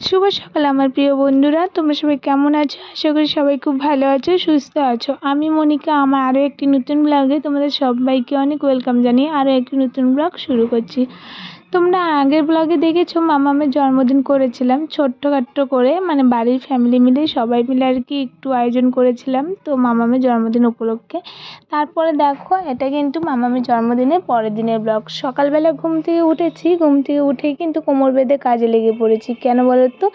শুভ সকাল, আমার প্রিয় বন্ধুরা। তোমরা সবাই কেমন আছো? আশা করি সবাই খুব ভালো আছো, সুস্থ আছো। আমি মনিকা, আমার আরও একটি নতুন ব্লগে তোমাদের সবাইকে অনেক ওয়েলকাম জানিয়ে আরও একটি নতুন ব্লগ শুরু করছি। তোমরা আগের ব্লগে দেখেছ মামামের জন্মদিন করেছিলাম, ছোট্টখাট্টো করে মানে বাড়ির ফ্যামিলি মিলে সবাই মিলে আর কি একটু আয়োজন করেছিলাম, তো মামামের জন্মদিন উপলক্ষে। তারপরে দেখো, এটা কিন্তু মামামের জন্মদিনের পরের দিনের ব্লগ সকালবেলা ঘুম থেকে উঠেছি, ঘুম থেকে উঠেই কিন্তু কোমর বেঁধে কাজে লেগে পড়েছি। কেন বলো তো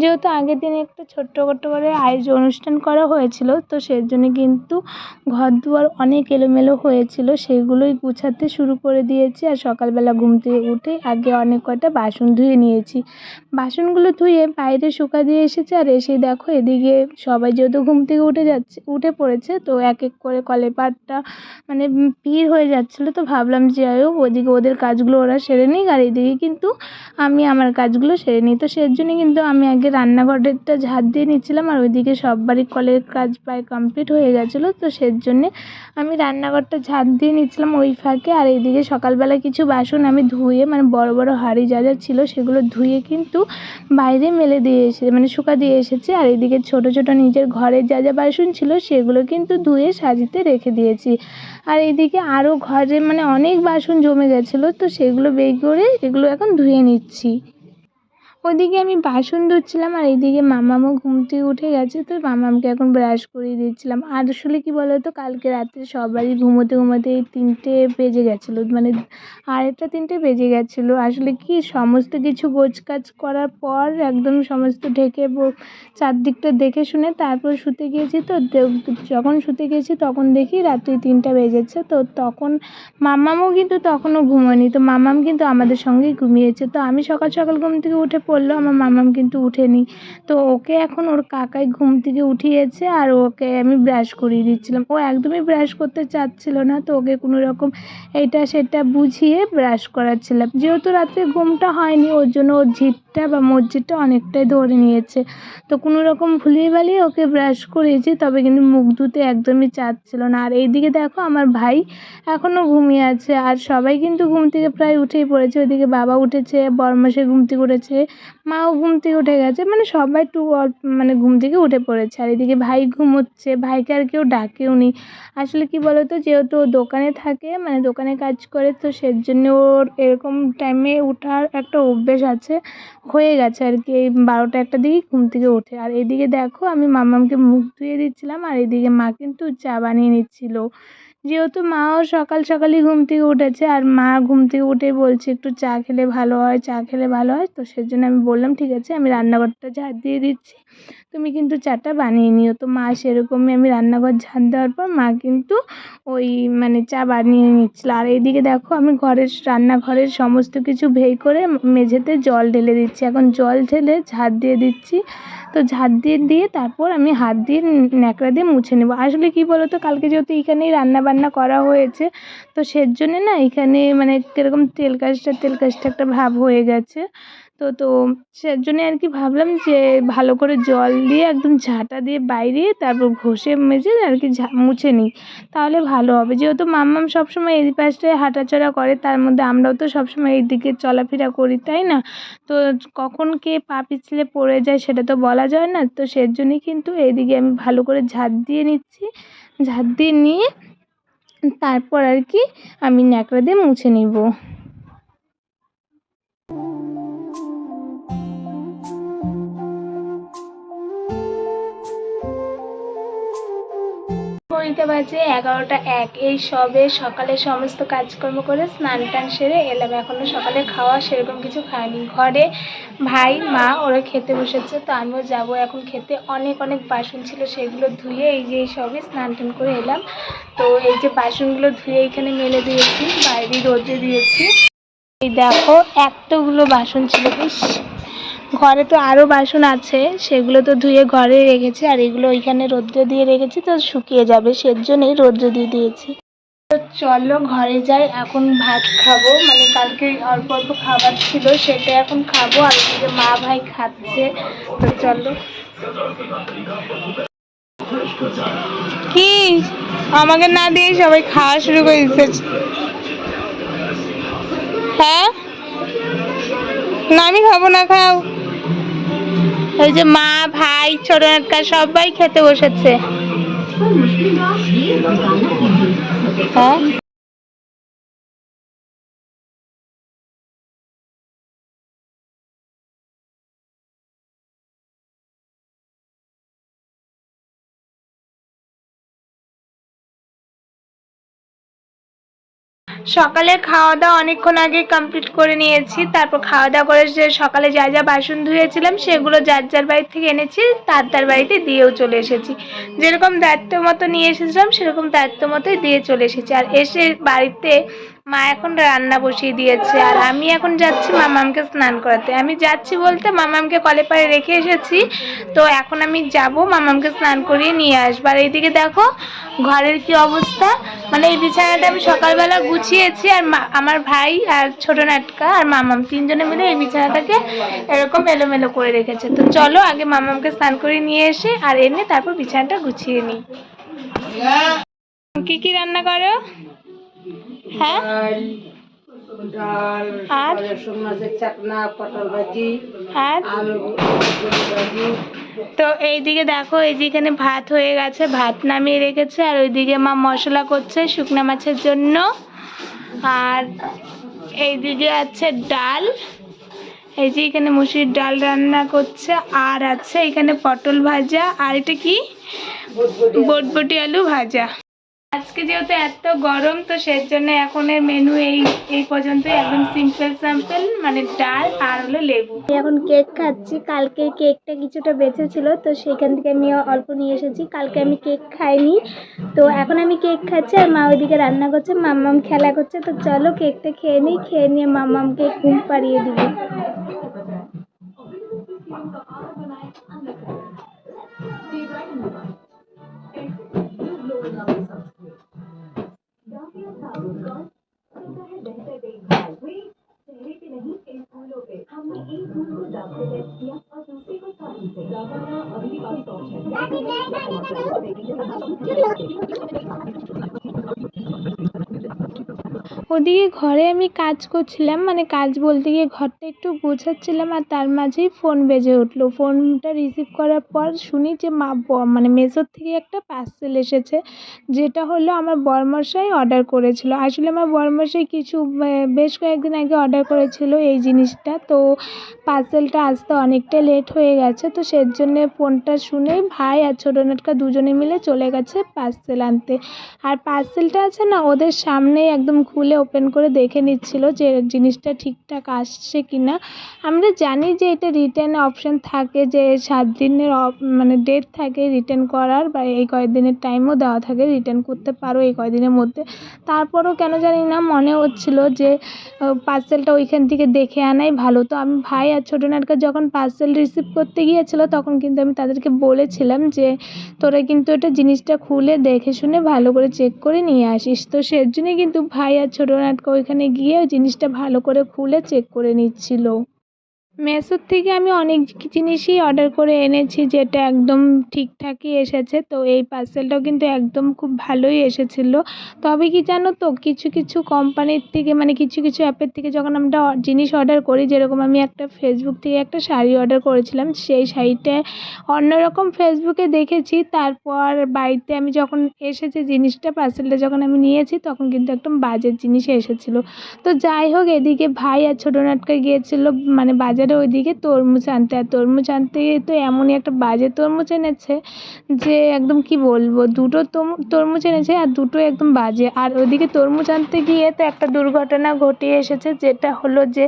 যেহেতু আগের দিনে একটা ছোট্ট করে আয়োজন অনুষ্ঠান করা হয়েছিল, তো সেই জন্য কিন্তু ঘর দুয়ার অনেক এলোমেলো হয়েছিল, সেগুলোই গুছাতে শুরু করে দিয়েছি। আর সকালবেলা ঘুম থেকে উঠেই আগে অনেক কটা বাসন ধুয়ে নিয়েছি। বাসনগুলো ধুয়ে বাইরে শুকা দিয়ে এসেছি আর এসেই দেখো এদিকে সবাই যেহেতু ঘুম থেকে উঠে যাচ্ছে, উঠে পড়েছে তো এক এক করে কলের পাড়টা মানে ভিড় হয়ে যাচ্ছিল তো ভাবলাম যে হোক ওদিকে ওদের কাজগুলো ওরা সেরে নিক আর এদিকে কিন্তু আমি আমার কাজগুলো সেরে নিই। তো সেই জন্য কিন্তু আমি আগে রান্নাঘরেরটা ঝাড় দিয়ে নিচ্ছিলাম আর ওইদিকে সব বাড়ির কলের কাজ প্রায় কমপ্লিট হয়ে গেছিল তো সেই জন্যে আমি রান্নাঘরটা ঝাড় দিয়ে নিচ্ছিলাম ওই ফাঁকে আর এইদিকে সকালবেলা কিছু বাসন আমি ধুয়ে মানে বড় বড় হাঁড়ি যা যা ছিল সেগুলো ধুয়ে কিন্তু বাইরে মেলে দিয়ে এসে মানে শুকা দিয়ে এসেছে। আর এদিকে ছোট ছোট নিজের ঘরের যা যা বাসন ছিল সেগুলো কিন্তু ধুয়ে সাজিতে রেখে দিয়েছি। আর এদিকে আরও ঘরে মানে অনেক বাসন জমে গেছিল, তো সেগুলো বের করে এগুলো এখন ধুয়ে নিচ্ছি। ওদিকে আমি বাসন ধুচ্ছিলাম আর এইদিকে মামামও ঘুম থেকে উঠে গেছে, তো মামামকে এখন ব্রাশ করিয়ে দিচ্ছিলাম। আর আসলে কী বলো তো কালকে রাত্রে সবারই ঘুমোতে ঘুমোতে এই তিনটে বেজে গেছিল মানে আড়াইটা তিনটে বেজে গেছিল। আসলে কি সমস্ত কিছু গোছগাছ করার পর একদম সমস্ত ঢেকে চারদিকটা দেখে শুনে তারপর শুতে গিয়েছি তো যখন শুতে গেছি তখন দেখি রাত্রি তিনটা বেজেছে, তো তখন মামামও কিন্তু তখনও ঘুমোয়নি, তো মামাম কিন্তু আমাদের সঙ্গেই ঘুমিয়েছে। তো আমি সকাল সকাল ঘুম থেকে উঠে পড়ল আমার মামাম কিন্তু উঠেনি। তো ওকে এখন ওর কাকাই ঘুম থেকে উঠিয়েছে আর ওকে আমি ব্রাশ করিয়ে দিচ্ছিলাম। ও একদমই ব্রাশ করতে চাচ্ছিল না, তো ওকে কোনো রকম এটা সেটা বুঝিয়ে ব্রাশ করাচ্ছিলাম। যেহেতু রাত্রে ঘুমটা হয়নি, ওর জন্য ওর জিভটা বা মসজিদটা অনেকটাই ধরে নিয়েছে। তো কোনো রকম ভুলিয়ে ভালিয়ে ওকে ব্রাশ করিয়েছি, তবে কিন্তু মুখ ধুতে একদমই চাচ্ছিল না। আর এইদিকে দেখো, আমার ভাই এখনও ঘুমিয়ে আছে। আর সবাই কিন্তু ঘুম থেকে প্রায় উঠেই পড়েছে। ওইদিকে বাবা উঠেছে বড়মাসে ঘুম থেকে উঠেছে। মাও ঘুম থেকে উঠে গেছে মানে সবাই একটু মানে ঘুম থেকে উঠে পড়েছে। আর এদিকে ভাই ঘুমোচ্ছে, ভাইকে আর কেউ ডাকেও নি। আসলে কী বলো তো যেহেতু ও দোকানে থাকে মানে দোকানে কাজ করে, তো সের জন্য ওর এরকম টাইমে ওঠার একটা অভ্যেস আছে, হয়ে গেছে আর কি। এই বারোটা একটার দিকেই ঘুম থেকে ওঠে। আর এদিকে দেখো, আমি মামামকে মুখ ধুয়ে দিচ্ছিলাম, আর এদিকে মা কিন্তু চা বানিয়ে নিচ্ছিলো। যেহেতু মাও সকাল সকালই ঘুম থেকে উঠেছে আর মা ঘুম থেকে উঠে বলছে একটু চা খেলে ভালো হয়, চা খেলে ভালো হয়, তো সেজন্য আমি বললাম, ঠিক আছে, আমি রান্নাঘরটা ঝাড় দিয়ে দিচ্ছি। তুমি কিন্তু চাটা বানিয়ে নিও। তো মা সেরকমই আমি রান্নাঘর ঝাড় দেওয়ার পর মা কিন্তু ওই মানে চা বানিয়ে নিচ্ছিলো। আর এইদিকে দেখো আমি ঘরের রান্নাঘরের সমস্ত কিছু ভেই করে মেঝেতে জল ঢেলে দিচ্ছি। এখন জল ঢেলে ঝাড় দিয়ে দিচ্ছি। তো ঝাড় দিয়ে দিয়ে তারপর আমি হাত দিয়ে ন্যাকড়া দিয়ে মুছে নেব। আসলে কী বলো তো কালকে যেহেতু এইখানেই রান্না বান্না করা হয়েছে, তো সের জন্যে না এখানে মানে কীরকম তেল কাজটা তেল কাজটা একটা ভাব হয়ে গেছে। তো তো সের জন্যে আর কি ভাবলাম যে ভালো করে জল দিয়ে একদম ঝাঁটা দিয়ে বাইরে তারপর ঘষে মেজে আর কি মুছে নিই। তাহলে ভালো হবে। যেহেতু মাম্মাম সবসময় এই পাশটায় হাঁটাচলা করে, তার মধ্যে আমরাও তো সবসময় এই দিকে চলাফেরা করি, তাই না? তো কখন কে পা পিছলে পড়ে যায় সেটা তো বলা যায় না। তো সের জন্যই কিন্তু এইদিকে আমি ভালো করে ঝাঁট দিয়ে নিচ্ছি। ঝাঁট দিয়ে নিয়ে তারপর আর কি আমি ন্যাকড়া দিয়ে মুছে নিব। ঘড়িতে বাজে, এগারোটা এক। এই সবে সকালে সমস্ত কাজকর্ম করে স্নান টান সেরে এলাম। এখনও সকালে খাওয়া সেরকম কিছু খাইনি। ঘরে ভাই, মা, ওরা খেতে বসেছে, তো আমিও যাব। এখন খেতে অনেক অনেক বাসন ছিল, সেগুলো ধুয়ে এই যে এই সবে স্নান টান করে এলাম। তো এই যে বাসনগুলো ধুয়ে এখানে মেলে দিয়েছি, বাইরে রোদে দিয়েছি। এই দেখো, এতগুলো বাসন ছিল বেশ ঘরে তো আরও বাসন আছে, সেগুলো তো ধুয়ে ঘরে রেখেছি, আর এগুলো ওইখানে রৌদ্রে দিয়ে রেখেছি, তো শুকিয়ে যাবে সের জন্যই রৌদ্রে দিয়ে দিয়েছি। তো চলো ঘরে যাই, এখন ভাত খাব মানে কালকে অল্প অল্প খাবার ছিল, সেটা এখন খাব, আর ওদিকে মা ভাই খাচ্ছে, তো চলো। কি? আমাকে না দিয়ে সবাই খাওয়া শুরু করে দিতেছে হ্যাঁ? না, আমি খাব না, খাও। ওই যে মা ভাই ছোট নাটকা সবাই খেতে বসেছে। হ্যাঁ? সকালে খাওয়া দাওয়া অনেকক্ষণ আগে কমপ্লিট করে নিয়েছি। তারপর খাওয়া দাওয়া করে যে সকালে যা যা বাসন ধুয়েছিলাম, সেগুলো যার যার বাড়ি থেকে এনেছি, তার তার বাড়িতে দিয়েও চলে এসেছি। যেরকম দায়িত্ব মতো নিয়ে এসেছিলাম, সেরকম দায়িত্ব মতোই দিয়ে চলে এসেছি। আর এসে বাড়িতে মা এখন রান্না বসিয়ে দিয়েছে আর আমি এখন যাচ্ছি মামামকে স্নান করাতে। আমি যাচ্ছি বলতে মামামকে কলে পাড়ে রেখে এসেছি। তো এখন আমি যাব মামামকে স্নান করিয়ে নিয়ে আসব। আর এইদিকে দেখো ঘরের কি অবস্থা। মানে এই বিছানাটা আমি সকালবেলা গুছিয়েছি আর আমার ভাই আর ছোট নাটকা আর মামাম তিনজনে মিলে এই বিছানাটাকে এরকম এলোমেলো করে রেখেছে। তো চলো আগে মামামকে স্নান করে নিয়ে এসে আর এনে তারপর বিছানাটা গুছিয়ে নিই। কি কি রান্না করো? হ্যাঁ? ডাল আর? রসুন মাছের চাকনা পটল ভাজি আর? ভাজি। তো এইদিকে দেখো এই যে এখানে ভাত হয়ে গেছে ভাত নামিয়ে রেখেছে আর ওইদিকে মা মশলা করছে শুকনা মাছের জন্য। আর এইদিকে আছে ডাল এই যে এখানে মুসুরির ডাল রান্না করছে আর আছে এখানে পটল ভাজা আর এটা কি? বটবটি আলু ভাজা। আজকে যেহেতু এত গরম, তো সেই জন্য এখনের মেনু এই এই পর্যন্ত একদম সিম্পল স্যাম্পল মানে ডাল আর হলো লেবু। এখন কেক খাচ্ছি। কালকে কেকটা কিছুটা বেঁচে ছিল, তো সেখান থেকে আমি অল্প নিয়ে এসেছি। কালকে আমি কেক খাইনি। তো এখন আমি কেক খাচ্ছি আর মা ওইদিকে রান্না করছে, মাম্মাম খেলা করছে। তো চলো কেকটা খেয়ে নিই, খেয়ে নিয়ে মাম্মামকে ঘুম পাড়িয়ে দিব। को टेस्ट अभी भी काफ़ी टॉर्च है ওদিকে ঘরে আমি কাজ করছিলাম মানে কাজ বলতে গিয়ে ঘরটা একটু গোছাচ্ছিলাম আর তার মাঝেই ফোন বেজে উঠল। ফোনটা রিসিভ করার পর শুনি যে মা মানে মেসোর থেকে একটা পার্সেল এসেছে, যেটা হলো আমার বরমশাই অর্ডার করেছিল। আসলে আমার বরমশাই কিছু বেশ কয়েকদিন আগে অর্ডার করেছিল এই জিনিসটা, তো পার্সেলটা আসতে অনেকটা লেট হয়ে গেছে, তো সেই জন্যে ফোনটা শুনে ভাই আর ছোটো নাটকা দুজনে মিলে চলে গেছে পার্সেল আনতে। আর পার্সেলটা আছে না, ওদের সামনেই একদম খুলে ওপেন করে দেখে নিচ্ছিল যে জিনিসটা ঠিকঠাক আসছে কি না আমরা জানি যে এটা রিটার্ন অপশান থাকে, যে সাত দিনের মানে ডেট থাকে রিটার্ন করার বা এই কয়েকদিনের টাইমও দেওয়া থাকে রিটার্ন করতে পারো এই কয়দিনের মধ্যে। তারপরেও কেন জানি না মনে হচ্ছিল যে পার্সেলটা ওইখান থেকে দেখে আনাই ভালো। তো আমি ভাই আর ছোটো নাটকা যখন পার্সেল রিসিভ করতে গিয়েছিল, তখন কিন্তু আমি তাদেরকে বলেছিলাম যে, তোরা কিন্তু এটা জিনিসটা খুলে দেখে শুনে ভালো করে চেক করে নিয়ে আসিস। তো সের জন্যই কিন্তু ভাই আর ছোটো নাটকা ওইখানে গিয়ে জিনিসটা ভালো করে খুলে চেক করে নিচ্ছিল। মেসোর থেকে আমি অনেক জিনিসই অর্ডার করে এনেছি যেটা একদম ঠিকঠাকই এসেছে। তো এই পার্সেলটাও কিন্তু একদম খুব ভালোই এসেছিল। তবে কি জানো তো, কিছু কিছু কোম্পানির থেকে মানে কিছু কিছু অ্যাপের থেকে যখন আমরা জিনিস অর্ডার করি, যেরকম আমি একটা ফেসবুক থেকে একটা শাড়ি অর্ডার করেছিলাম, সেই শাড়িটা অন্যরকম ফেসবুকে দেখেছি। তারপর বাড়িতে আমি যখন এসেছে, জিনিসটা পার্সেলটা যখন আমি নিয়েছি, তখন কিন্তু একদম বাজে জিনিস এসেছিল। তো যাই হোক, এদিকে ভাই আর ছোটো নাটকা গিয়েছিল মানে বাজারে ওইদিকে তরমুজ আনতে। আর তরমুজ আনতে গিয়ে তো এমনই একটা বাজে তরমুজ এনেছে যে একদম কি বলব, দুটো তরমুজ এনেছে আর দুটো একদম বাজে। আর ওইদিকে তরমুজ আনতে গিয়ে তো একটা দুর্ঘটনা ঘটে এসেছে যেটা হলো যে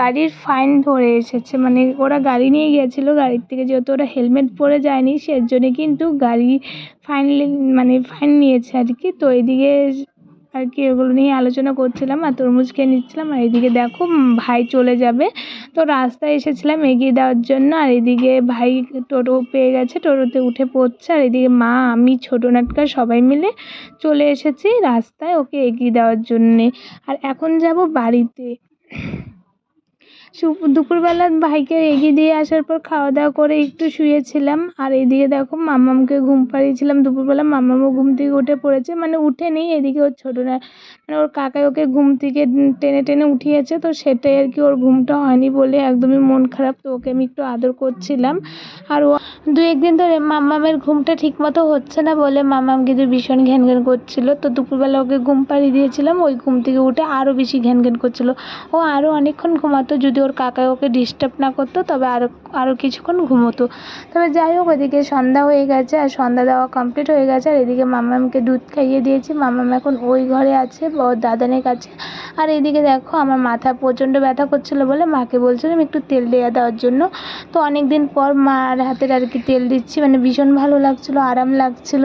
গাড়ির ফাইন ধরে এসেছে। মানে ওরা গাড়ি নিয়ে গিয়েছিল, গাড়ির থেকে যেহেতু ওরা হেলমেট পরে যায়নি, সেজন্য কিন্তু গাড়ি ফাইন মানে ফাইন নিয়েছে আর কি। তো এদিকে আর কি ওগুলো নিয়ে আলোচনা করছিলাম আর তরমুজ খেয়ে নিচ্ছিলাম। আর এদিকে দেখো ভাই চলে যাবে। তো রাস্তায় এসেছিলাম এগিয়ে দেওয়ার জন্য। আর এদিকে ভাই টোটো পেয়ে গেছে, টোটোতে উঠে পড়ছে। আর এদিকে মা, আমি, ছোটো নাটকা সবাই মিলে চলে এসেছি রাস্তায় ওকে এগিয়ে দেওয়ার জন্যে। আর এখন যাব বাড়িতে। দুপুরবেলা ভাইকে এগিয়ে দিয়ে আসার পর খাওয়া দাওয়া করে একটু শুয়েছিলাম। আর এদিকে দেখো মামামকে ঘুম পাড়িয়েছিলাম। দুপুরবেলা মামামও ঘুম থেকে উঠে পড়েছে। মানে উঠে নেই, এদিকে ওর ছোটো না মানে ওর কাকাই ওকে ঘুম থেকে টেনে টেনে উঠিয়েছে। তো সেটাই আর কি ওর ঘুমটা হয়নি বলে একদমই মন খারাপ। তো ওকে আমি একটু আদর করছিলাম। আর ও দু একদিন ধরে মাম্মামের ঘুমটা ঠিক মতো হচ্ছে না বলে মামাম কিন্তু ভীষণ ঘ্যান ঘ্যান করছিল। তো দুপুরবেলা ওকে ঘুম পাড়িয়ে দিয়েছিলাম, ওই ঘুম থেকে উঠে আরও বেশি ঘ্যান ঘ্যান করছিল। ও আরও অনেকক্ষণ ঘুমাতো, যদি ওর কাকা ওকে ডিস্টার্ব না করতো তবে আরও আরও কিছুক্ষণ ঘুমোতো। তবে যাই হোক ওদিকে সন্ধ্যা হয়ে গেছে আর সন্ধ্যা দেওয়া কমপ্লিট হয়ে গেছে আর এদিকে মামামকে দুধ খাইয়ে দিয়েছি। মাম্মাম এখন ওই ঘরে আছে, ওর দাদানের কাছে। আর এদিকে দেখো আমার মাথা প্রচণ্ড ব্যথা করছিল বলে মাকে বলছিলাম একটু তেল দেওয়া দেওয়ার জন্য। তো অনেক দিন পর মার হাতের আর কি তেল দিচ্ছি মানে ভীষণ ভালো লাগছিল, আরাম লাগছিল।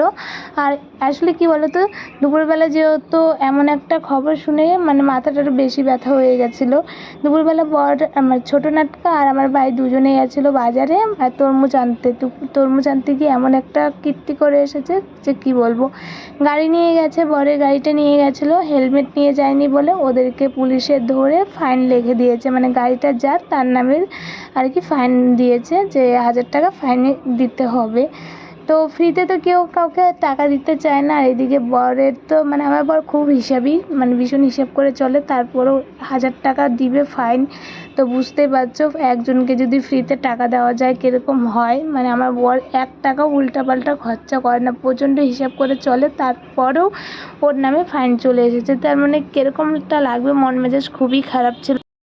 আর আসলে কি বলো তো দুপুরবেলা যেহেতু এমন একটা খবর শুনে মানে মাথাটা বেশি ব্যথা হয়ে গেছিল। দুপুরবেলা বর আমার ছোটো নাটকা আর আমার ভাই দুজনে গেছিল বাজারে তরমুজ আনতে। তরমুজ আনতে গিয়ে এমন একটা কীর্তি করে এসেছে যে কী বলব। গাড়ি নিয়ে গেছে বরের গাড়িটা নিয়ে গেছিল, হেলমেট নিয়ে যায়নি বলে ওদেরকে পুলিশে ধরে ফাইন লিখে দিয়েছে। মানে গাড়িটা যার, তার নামে আর কি ফাইন দিয়েছে যে হাজার টাকা ফাইন দিতে হবে। তো ফ্রিতে তো কেউ কাউকে টাকা দিতে চায় না। আর এদিকে বরের তো মানে আমার বর খুব হিসাবি মানে ভীষণ হিসাব করে চলে। তারপরেও হাজার টাকা দিবে ফাইন তো বুঝতেই পারছ, একজনকে যদি ফ্রিতে টাকা দেওয়া যায়, কীরকম হয়? মানে আমার বর এক টাকাও উল্টাপাল্টা খরচা করে না। প্রচণ্ড হিসাব করে চলে। তারপরেও ওর নামে ফাইন চলে এসেছে। তার মানে কীরকমটা লাগবে? মন মেজাজ খুবই খারাপ ছিল।